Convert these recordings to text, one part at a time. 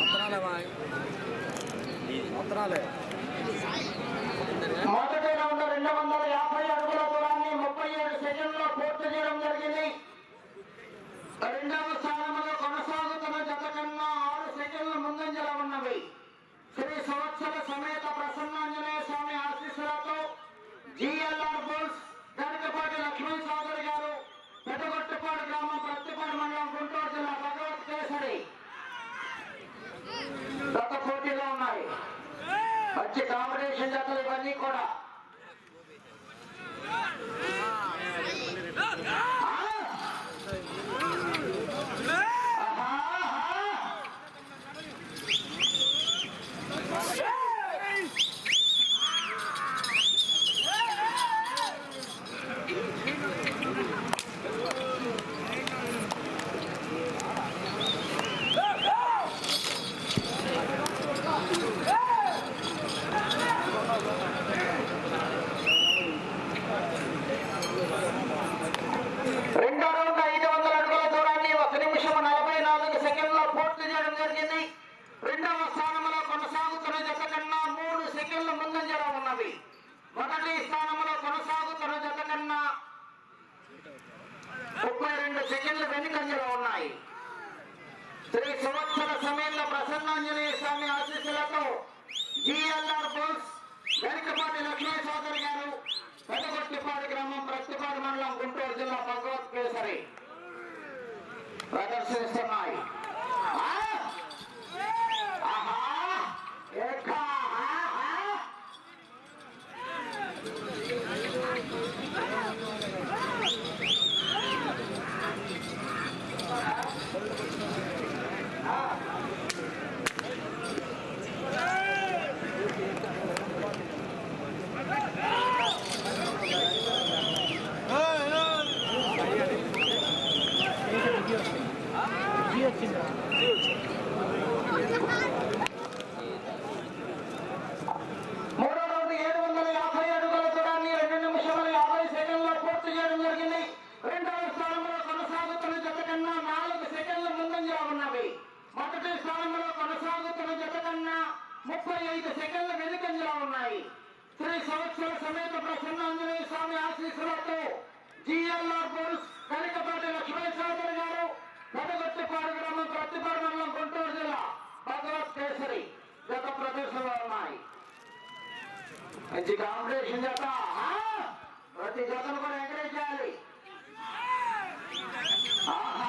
ఉత్తరాలే మా రెండు వందల యాభై అడుగుల దూరాన్ని ముప్పై ఏడు సెకండ్లో పూర్తి చేయడం జరిగింది. రెండవ స్థానంలో కొనసాగుతున్న జత కన్నా ఆరు సెకండ్ల ముందంజలో ఉన్నవి. శ్రీ సంవత్సర సమేత ప్రసన్నాంజనేయ స్వామి ఆశీస్సులతో జిఎల్ఆర్ బుల్స్ గరికపాటి లక్ష్మీ చౌదరి గారు పెద్దగొట్టుపాడు గ్రామం ప్రత్తిపాడు మండలం గుంటూరు జిల్లా భగవత్ కేసరి గత పోటీలో ఉన్నాయి. మంచి కాంబినేషన్ జతలు ఇవన్నీ కూడా ఆ! ఆహా, ఆహా. రెండో రౌండ్ ఐదు వందల అడుగుల దూరాన్ని ఒక నిమిషం నలభై నాలుగు సెకండ్లో పూర్తి చేయడం జరిగింది రెండవ స్థానంలో కొనసాగుతున్న జత కన్నా మూడు సెకండ్ల ముందంజలో ఉన్నవి మొదటి స్థానంలో కొనసాగుతున్న జత కన్నా ముప్పై రెండు సెకండ్లు వెనుకంజలో ఉన్నాయి. శ్రీ సంవత్సర సమయంలో ప్రసన్నాంజనేయ స్వామి ఆశీస్సులతో జిఎల్ఆర్ బోల్స్ వెనుకపాటి లక్ష్మీ సోదరి గారు పెదగొట్టిపాడు గ్రామం ప్రత్తిపాడు మండలం గుంటూరు జిల్లా భగవత్ కేసరి ప్రదర్శిస్తున్నాయి ఆ! ఆహా! ఏకా! ఆహా! మూడో రౌండ్ ఏడు వందల యాభై అడుగుల దూరాన్ని రెండు నిమిషముల యాభై సెకండ్లో పూర్తి చేయడం జరిగింది రెండవ స్థానంలో కొనసాగుతున్న జత కన్నా నాలుగు సెకండ్ల ముందంజలో ఉన్నవి మొదటి స్థానంలో కొనసాగుతున్న జత కన్నా ముప్పై ఐదు సెకండ్ల వెనుకంజలో ఉన్నాయి. శ్రీ సంవత్సర సమేత ప్రసన్న ఆంజనేయ స్వామి ఆశీస్సులతో జిఎల్ఆర్ బోల్స్ కనికపాటి లక్ష్మణ చౌదరి గారు పెదగొట్టిపాడు గ్రామం ప్రతిపాడు మండలం గుంటూరు జిల్లా భగవత్ కేసరి గత ప్రదర్శనలో ఉన్నాయి. మంచి కాంపిటీషన్ జత ప్రతి జతను కూడా ఎంకరేజ్ చేయాలి. ఆహా!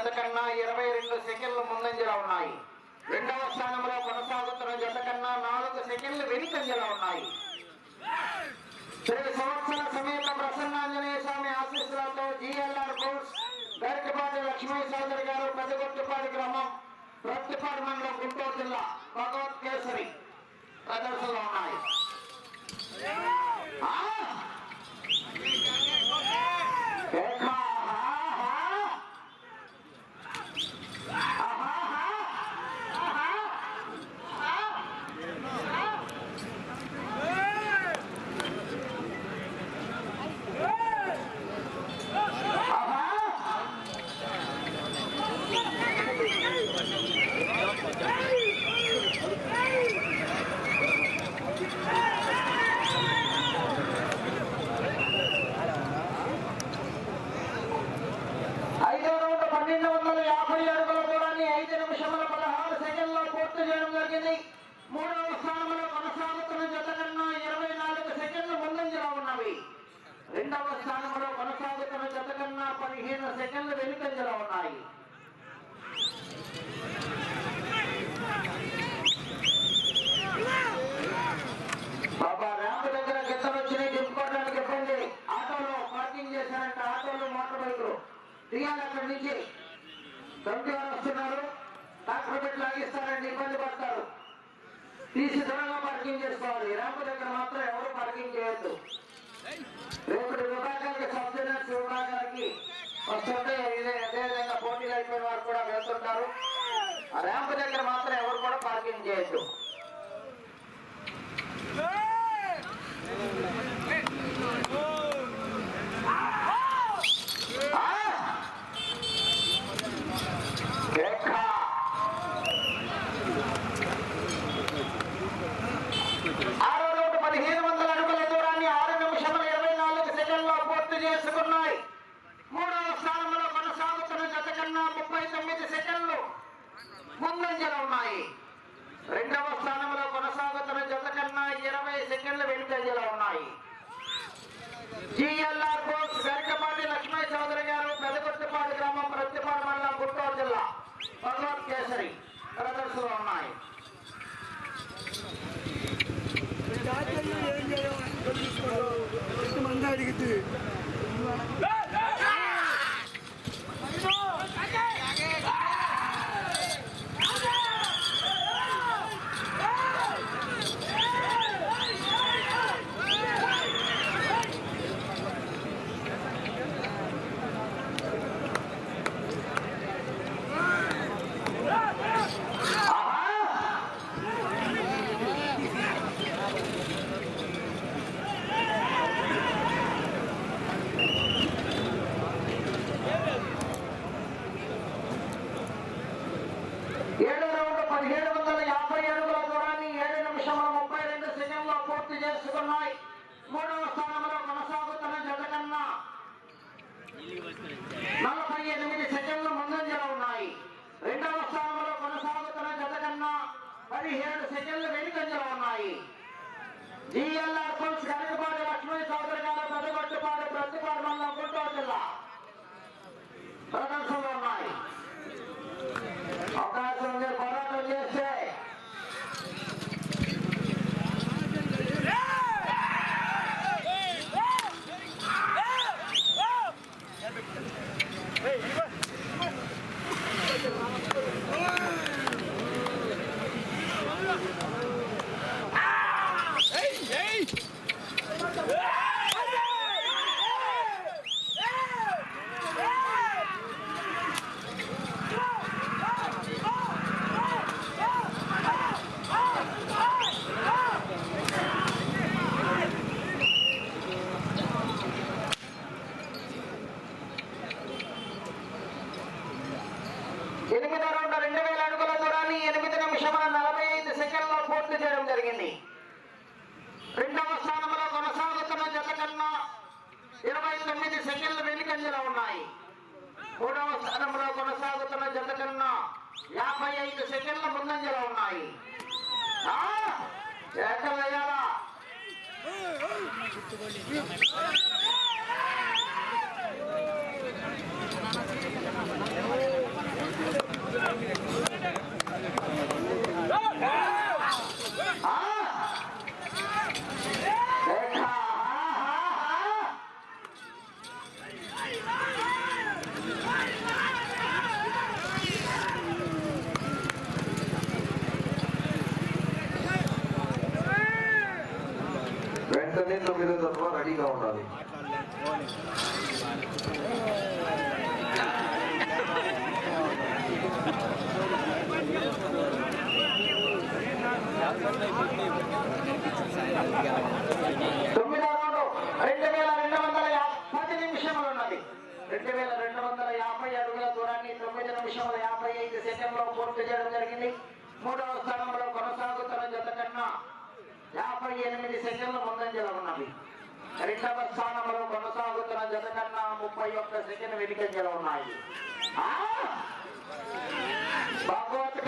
జత కన్నా ఇరవై రెండు సెకండ్లు ముందంజలో ఉన్నాయి. రెండవ స్థానంలో కొనసాగుతున్న జత కన్నా నాలుగు సెకండ్లు వెనుకంజలో ఉన్నాయి. శ్రీ సంవత్సర సమేత ప్రసన్నాంజనేయ స్వామి ఆశీస్సులతో జిఎల్ఆర్ బోస్ గరికపాటి లక్ష్మీ సోదరి గారు పెద్దగొట్టుపాటి గ్రామం ప్రత్తిపాటి మండలం గుంటూరు జిల్లా భగవత్ కేసరి ప్రదర్శనలో ఉన్నాయి. ఏకా! Ah! రెండు వేల రెండు వందల యాభై అడుగుల దూరాన్ని తొమ్మిది నిమిషముల యాభై ఐదు సెకండ్లో పూర్తి చేయడం జరిగింది. మూడవ స్థానంలో కొనసాగుతున్న జత కన్నా యాభై ఎనిమిది సెకండ్ల ముందంజలో ఉన్నవి. రెండవ స్థానంలో కొనసాగుతున్న జత కన్నా ముప్పై ఒక్క సెకండ్ వెనుకంజలో ఉన్నాయి. భగవత్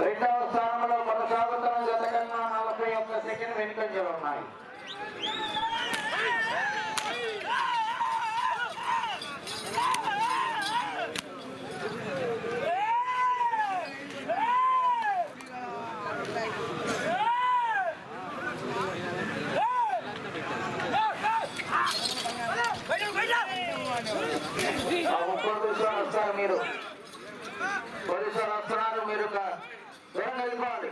రెండవ స్థానంలో కొనసాగుతున్న జతకన్నా నలభై ఒక్క సెకండ్ వెనుకంజలు ఉన్నాయి. ముప్పై దూసాలు వస్తారు మీరు పోలీసులు వస్తున్నారు మీరు దూరం వెళ్ళిపోవాలి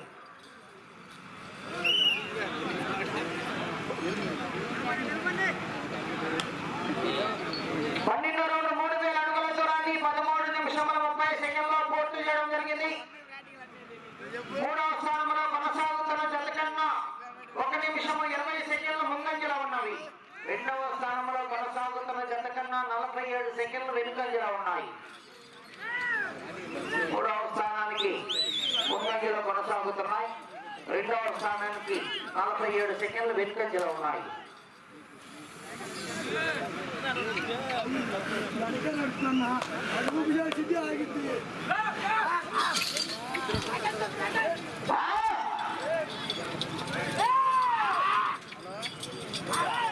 రెండవ స్థానంలో కొనసాగుతున్న జత కన్నా నలభై ఏడు సెకండ్లు వెనుకంజలో ఉన్నాయి. మూడవ స్థానానికి ముందంజలో కొనసాగుతున్నాయి. రెండవ స్థానానికి నలభై ఏడు సెకండ్లు వెనుకంజలో ఉన్నాయి. Ah!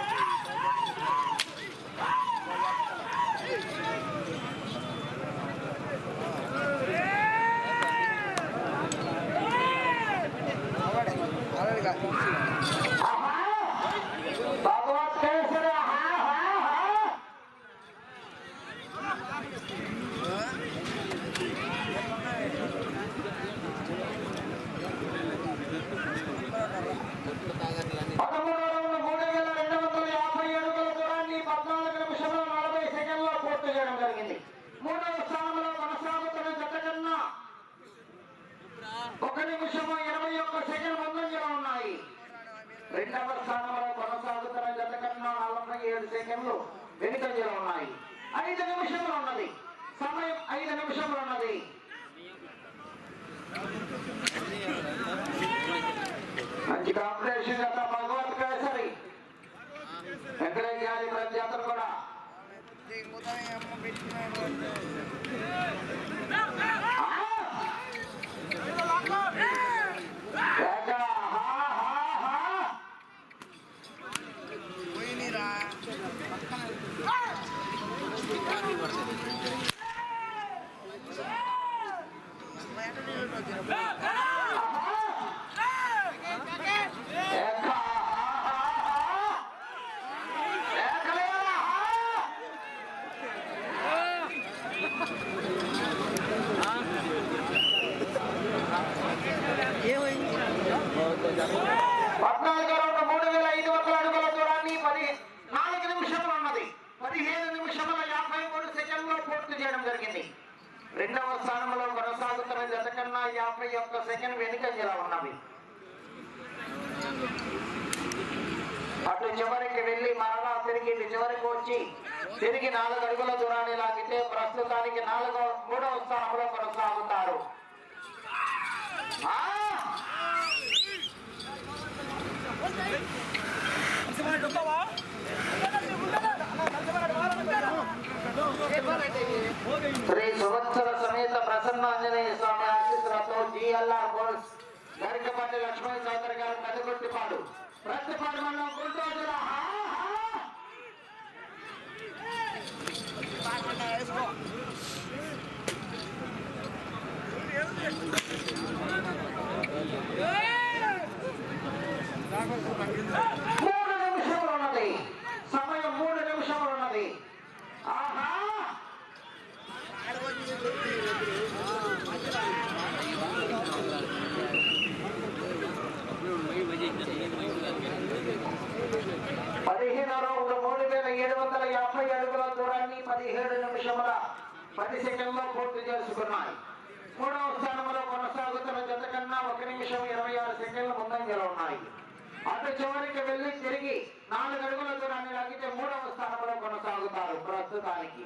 కాంపిటీషన్ గత భగవంత్ కేసరి. ఎంకరేజ్ చేయాలి ప్రతి అతను కూడా Ah! పద్నాలుగు రౌండ్ మూడు యాభై మూడు సెకండ్లో పూర్తి చేయడం జరిగింది రెండవ స్థానంలో కొనసాగుతున్న జత కన్నా యాభై ఒక్క సెకండ్ వెనుకంజలా ఉన్నవి అటు చివరికి వెళ్ళి మరలా తిరిగి చివరికి వచ్చి తిరిగి నాలుగు అడుగుల దూరాన్ని లాగితే ప్రస్తుతానికి నాలుగో మూడవ స్థానంలో కొనసాగుతారు. పది సెకండ్లో పూర్తి చేసుకున్నాయి. మూడవ స్థానంలో కొనసాగుతున్న జత కన్నా ఒక నిమిషం ఇరవై ఆరు సెకండ్ల ముందంజలో ఉన్నాయి. అటు చివరికి వెళ్ళి తిరిగి నాలుగు అడుగుల దూరాన్ని లాగితే మూడవ స్థానంలో కొనసాగుతారు ప్రస్తుతానికి.